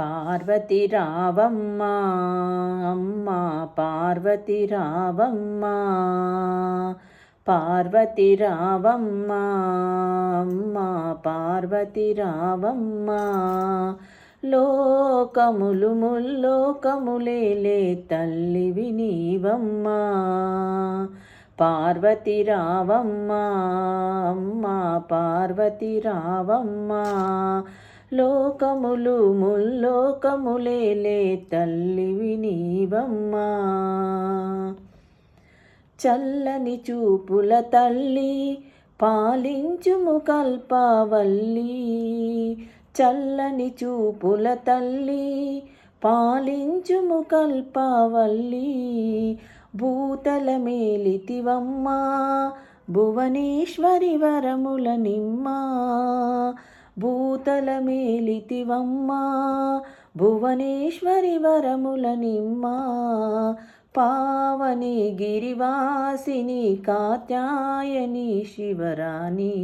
పార్వతి రావమ్మ అమ్మ పార్వతి రావమ్మ పార్వతి రావమ్మ అమ్మ పార్వతి రావమ్మ లోకములు ముల్లోకములేలే తల్లివి వినీవమ్మ పార్వతి రావమ్మ అమ్మ పార్వతి రావమ్మ లోకములు ముల్లోకములేలే తల్లివి నీవమ్మా చల్లని చూపుల తల్లి పాలించుము కల్పావల్లి. చల్లని చూపుల తల్లి పాలించుము కల్పావల్లి. భూతల మేలితివమ్మా భువనేశ్వరి వరముల నిమ్మా భూతల మేలితివమ్మా భువనేశ్వరి వరముల నిమ్మా పావని గిరివాసిని కాత్యాయని శివరాణి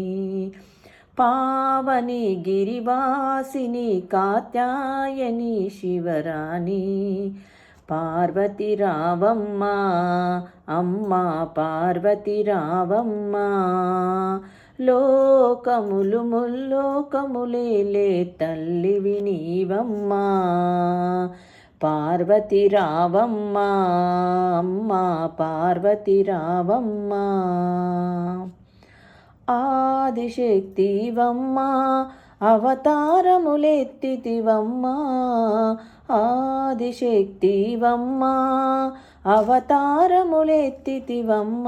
పావని గిరివాసిని కాత్యాయని శివరాణి పార్వతి రావమ్మ అమ్మ పార్వతి రావమ్మ లోకములు ముల్లోకములేలే తల్లివి నీవమ్మా పార్వతి రావమ్మా అమ్మా పార్వతి రావమ్మా. ఆదిశక్తివమ్మా అవతారములెత్తితివమ్మ. ఆదిశక్తివమ్మా అవతారములెత్తితివమ్మ.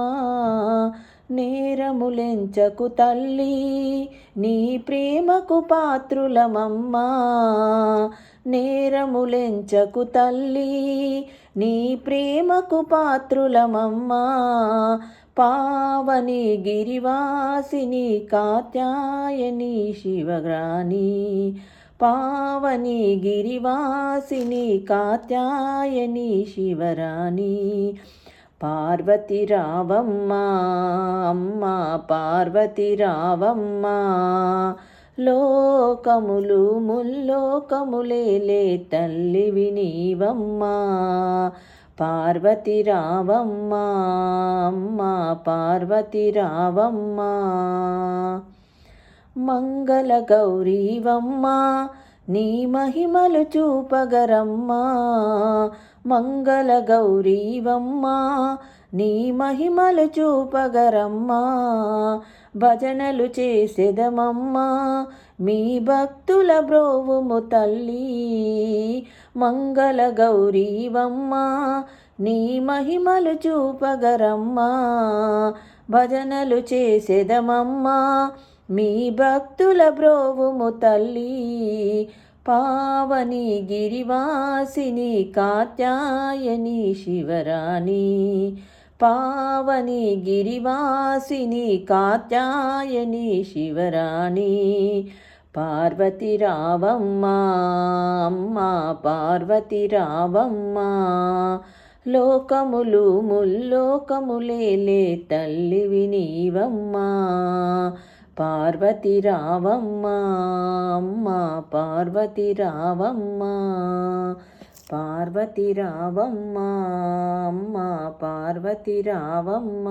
నేరములెంచకు తల్లి నీ ప్రేమకు పాత్రులమమ్మా. నేరములెంచకు తల్లి నీ ప్రేమకు పాత్రులమమ్మా. పావని గిరివాసిని కాత్యాయని శివగ్రాని పావని గిరివాసిని కాత్యాయని శివరాణి. పార్వతిరావమ్మ అమ్మ పార్వతిరావమ్మ. లోకములు ముల్లోకములేలే తల్లి నీవమ్మ పార్వతి రావమ్మ అమ్మ పార్వతి రావమ్మ మంగళ గౌరీవమ్మ నీ మహిమలు చూపగరమ్మా. మంగళ గౌరీవమ్మా నీ మహిమలు చూపగరమ్మా భజనలు చేసేదమమ్మా మీ భక్తుల బ్రోవుము తల్లి. మంగళ గౌరీవమ్మా నీ మహిమలు చూపగరమ్మా భజనలు చేసేదమమ్మా మీ భక్తుల బ్రోవుము తల్లి. పావని గిరివాసిని కాత్యాయని శివరాణి. పావని గిరివాసిని కాత్యాయని శివరాణి. పార్వతి రావమ్మ అమ్మ పార్వతి రావమ్మ. లోకములు ముల్లోకములేలే తల్లివి నీవమ్మా. పార్వతి రావమ్మ అమ్మ పార్వతి రావమ్మ పార్వతి రావమ్మ అమ్మ పార్వతి రావమ్మ